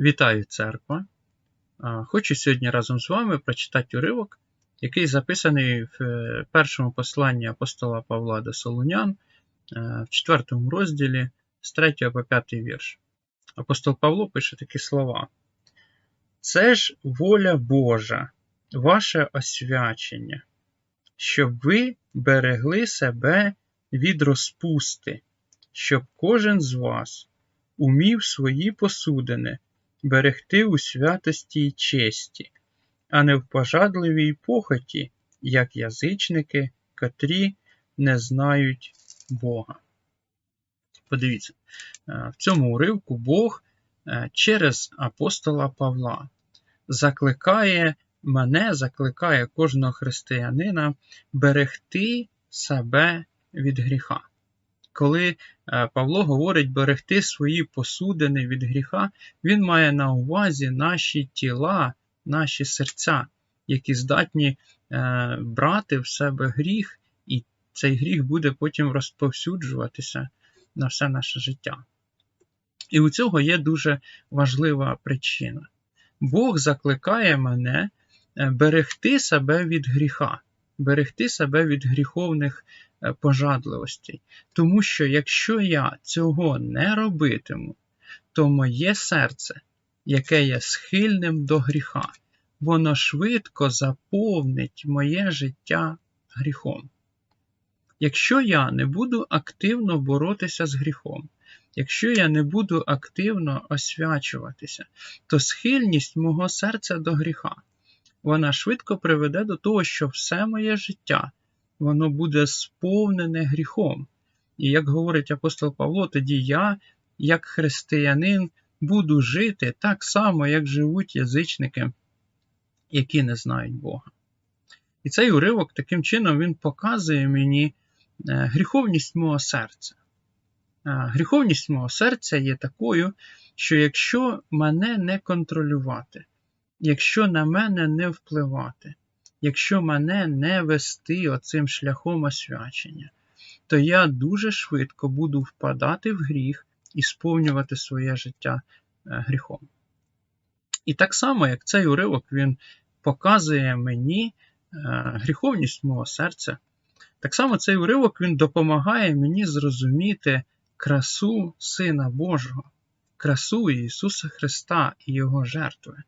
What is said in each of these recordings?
Вітаю церква! Хочу сьогодні разом з вами прочитати уривок, який записаний в е, першому посланні апостола Павла до Солунян е, в 4 розділі з 3 по 5 вірш. Апостол Павло пише такі слова: Це ж воля Божа, ваше освячення, щоб ви берегли себе від розпусти, щоб кожен з вас умів свої посудини берегти у святості й честі, а не в пожадливій похоті, як язичники, котрі не знають Бога. Подивіться, е, в цьому уривку Бог е, через апостола Павла закликає мене, закликає кожного християнина берегти себе від гріха коли е, Павло говорить берегти свої посудини від гріха, він має на увазі наші тіла, наші серця, які здатні е, брати в себе гріх, і цей гріх буде потім розповсюджуватися на все наше життя. І у цього є дуже важлива причина. Бог закликає мене е, берегти себе від гріха, берегти себе від гріховних пожадливостей. Тому що якщо я цього не робитиму, то моє серце, яке є схильним до гріха, воно швидко заповнить моє життя гріхом. Якщо я не буду активно боротися з гріхом, якщо я не буду активно освячуватися, то схильність мого серця до гріха, вона швидко приведе до того, що все моє життя воно буде сповнене гріхом. І як говорить апостол Павло, тоді я, як християнин, буду жити так само, як живуть язичники, які не знають Бога. І цей уривок таким чином він показує мені е, гріховність мого серця. Е, гріховність мого серця є такою, що якщо мене не контролювати, якщо на мене не впливати, якщо мене не вести оцим шляхом освячення, то я дуже швидко буду впадати в гріх і сповнювати своє життя е, гріхом. І так само, як цей уривок він показує мені е, гріховність мого серця, так само цей уривок він допомагає мені зрозуміти красу Сина Божого, красу Ісуса Христа і Його жертви.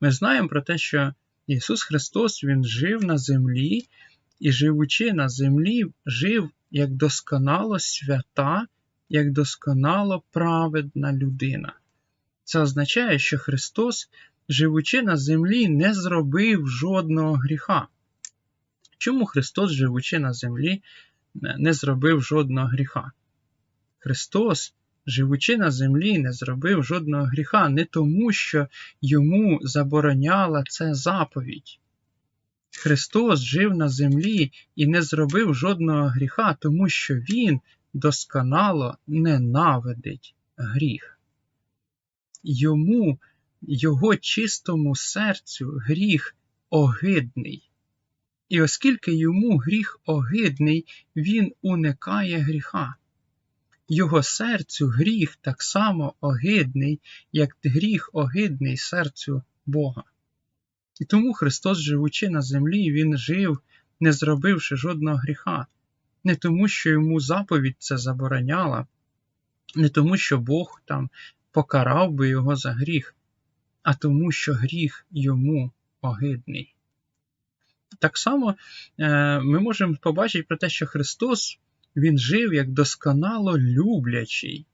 Ми знаємо про те, що Ісус Христос Він жив на землі і, живучи на землі, жив як досконало свята, як досконало праведна людина. Це означає, що Христос, живучи на землі, не зробив жодного гріха. Чому Христос, живучи на землі, не зробив жодного гріха? Христос живучи на землі, не зробив жодного гріха, не тому, що йому забороняла це заповідь. Христос жив на землі і не зробив жодного гріха, тому що Він досконало ненавидить гріх. Йому, його чистому серцю гріх огидний. І оскільки йому гріх огидний, він уникає гріха. Його серцю гріх так само огидний, як гріх огидний серцю Бога. І тому Христос, живучи на землі, Він жив, не зробивши жодного гріха, не тому, що йому заповідь це забороняла, не тому, що Бог там покарав би його за гріх, а тому, що гріх йому огидний. Так само е, ми можемо побачити про те, що Христос він жив як досконало люблячий.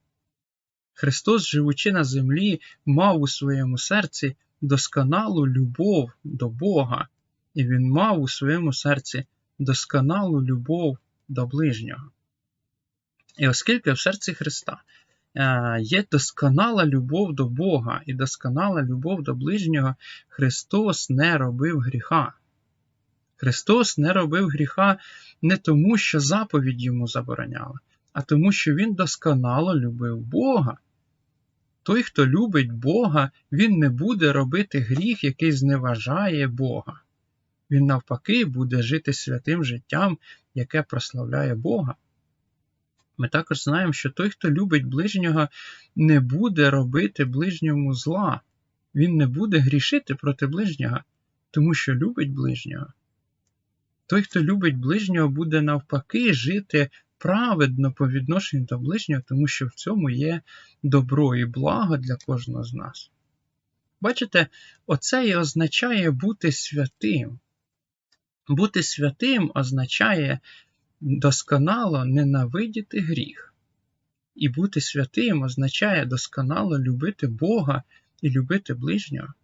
Христос, живучи на землі, мав у своєму серці досконалу любов до Бога, і Він мав у своєму серці досконалу любов до ближнього. І оскільки в серці Христа е, є досконала любов до Бога і досконала любов до ближнього, Христос не робив гріха. Христос не робив гріха не тому, що заповідь йому забороняла, а тому, що Він досконало любив Бога. Той, хто любить Бога, він не буде робити гріх, який зневажає Бога. Він, навпаки, буде жити святим життям, яке прославляє Бога. Ми також знаємо, що той, хто любить ближнього, не буде робити ближньому зла. Він не буде грішити проти ближнього, тому що любить ближнього. Той, хто любить ближнього, буде навпаки жити праведно по відношенню до ближнього, тому що в цьому є добро і благо для кожного з нас. Бачите, оце і означає бути святим. Бути святим означає досконало ненавидіти гріх. І бути святим означає досконало любити Бога і любити ближнього.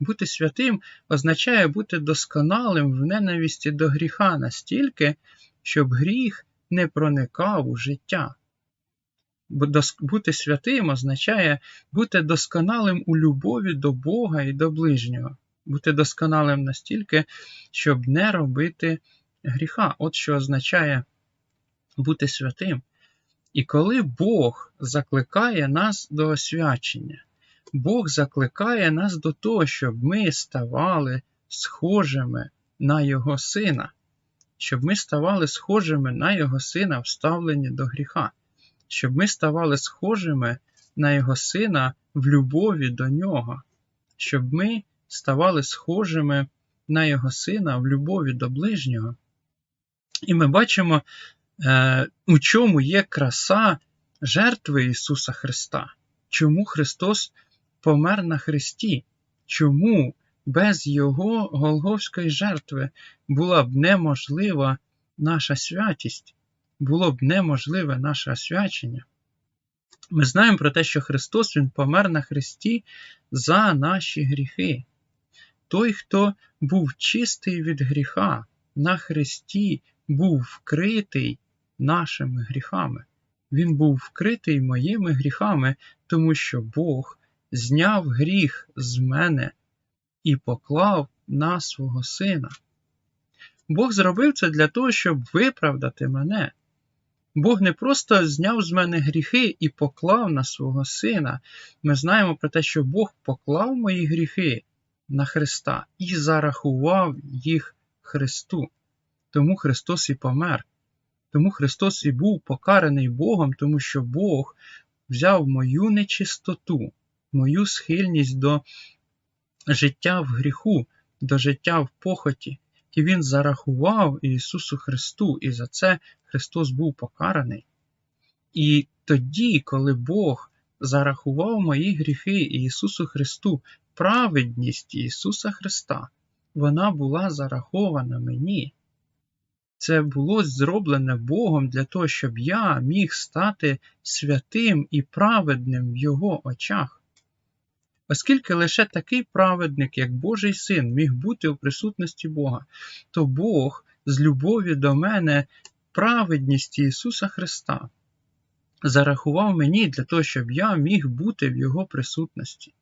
Бути святим означає бути досконалим в ненависті до гріха настільки, щоб гріх не проникав у життя. Бути святим означає бути досконалим у любові до Бога і до ближнього, бути досконалим настільки, щоб не робити гріха. От що означає бути святим. І коли Бог закликає нас до освячення, Бог закликає нас до того, щоб ми ставали схожими на Його Сина, щоб ми ставали схожими на Його Сина в ставленні до гріха, щоб ми ставали схожими на Його Сина в любові до Нього, щоб ми ставали схожими на Його Сина в любові до ближнього. І ми бачимо, е, у чому є краса жертви Ісуса Христа, чому Христос помер на Христі, чому без Його Голговської жертви була б неможлива наша святість, було б неможливе наше освячення. Ми знаємо про те, що Христос Він помер на Христі за наші гріхи. Той, хто був чистий від гріха на Христі, був вкритий нашими гріхами. Він був вкритий моїми гріхами, тому що Бог зняв гріх з мене і поклав на свого сина. Бог зробив це для того, щоб виправдати мене. Бог не просто зняв з мене гріхи і поклав на свого сина. Ми знаємо про те, що Бог поклав мої гріхи на Христа і зарахував їх Христу. Тому Христос і помер. Тому Христос і був покараний Богом, тому що Бог взяв мою нечистоту, мою схильність до життя в гріху, до життя в похоті, і Він зарахував Ісусу Христу, і за це Христос був покараний. І тоді, коли Бог зарахував мої гріхи Ісусу Христу, праведність Ісуса Христа, вона була зарахована мені. Це було зроблене Богом для того, щоб я міг стати святим і праведним в Його очах. Оскільки лише такий праведник, як Божий син, міг бути у присутності Бога, то Бог з любові до мене праведність Ісуса Христа зарахував мені для того, щоб я міг бути в Його присутності,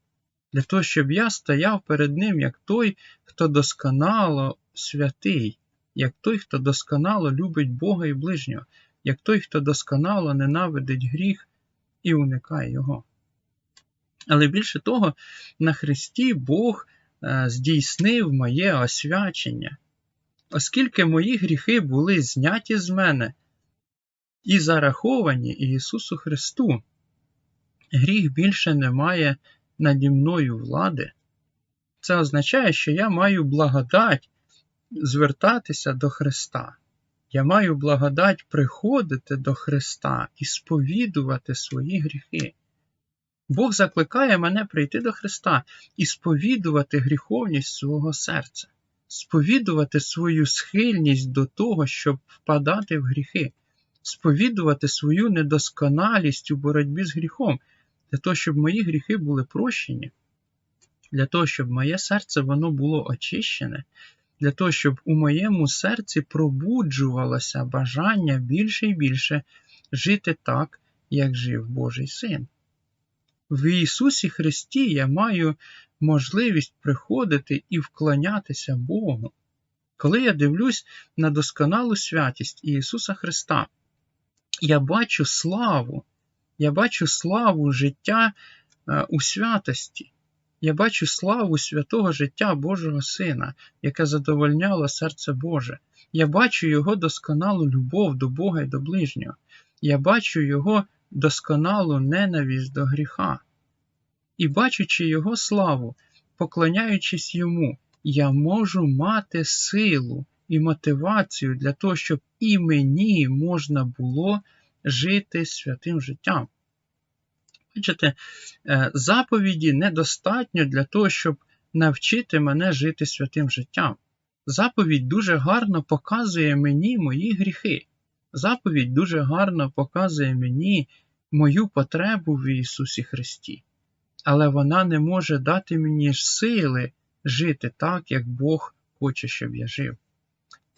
для того, щоб я стояв перед Ним як той, хто досконало святий, як той, хто досконало любить Бога і ближнього, як той, хто досконало ненавидить гріх і уникає Його. Але більше того, на Христі Бог е, здійснив моє освячення, оскільки мої гріхи були зняті з мене і зараховані Ісусу Христу, гріх більше не має наді мною влади. Це означає, що я маю благодать звертатися до Христа. Я маю благодать приходити до Христа і сповідувати свої гріхи. Бог закликає мене прийти до Христа і сповідувати гріховність свого серця, сповідувати свою схильність до того, щоб впадати в гріхи, сповідувати свою недосконалість у боротьбі з гріхом, для того, щоб мої гріхи були прощені, для того, щоб моє серце воно було очищене, для того, щоб у моєму серці пробуджувалося бажання більше і більше жити так, як жив Божий Син. В Ісусі Христі я маю можливість приходити і вклонятися Богу. Коли я дивлюсь на досконалу святість Ісуса Христа, я бачу славу, я бачу славу життя е, у святості. Я бачу славу святого життя Божого Сина, яке задовольняло серце Боже. Я бачу Його досконалу любов до Бога і до ближнього. я бачу Його досконалу ненависть до гріха. І бачачи Його славу, поклоняючись йому, я можу мати силу і мотивацію для того, щоб і мені можна було жити святим життям. Бачите, е, заповіді недостатньо для того, щоб навчити мене жити святим життям. Заповідь дуже гарно показує мені мої гріхи. Заповідь дуже гарно показує мені мою потребу в Ісусі Христі. Але вона не може дати мені сили жити так, як Бог хоче, щоб я жив.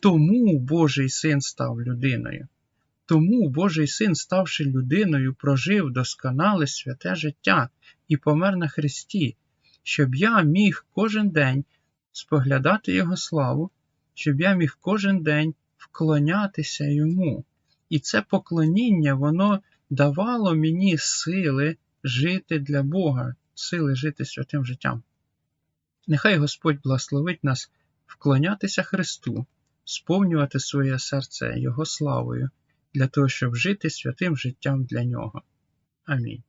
Тому Божий син став людиною. Тому Божий син, ставши людиною, прожив досконале святе життя і помер на Христі, щоб я міг кожен день споглядати Його славу, щоб я міг кожен день вклонятися йому. І це поклоніння, воно давало мені сили жити для Бога, сили жити святим життям. Нехай Господь благословить нас вклонятися Христу, сповнювати своє серце Його славою, для того, щоб жити святим життям для Нього. Амінь.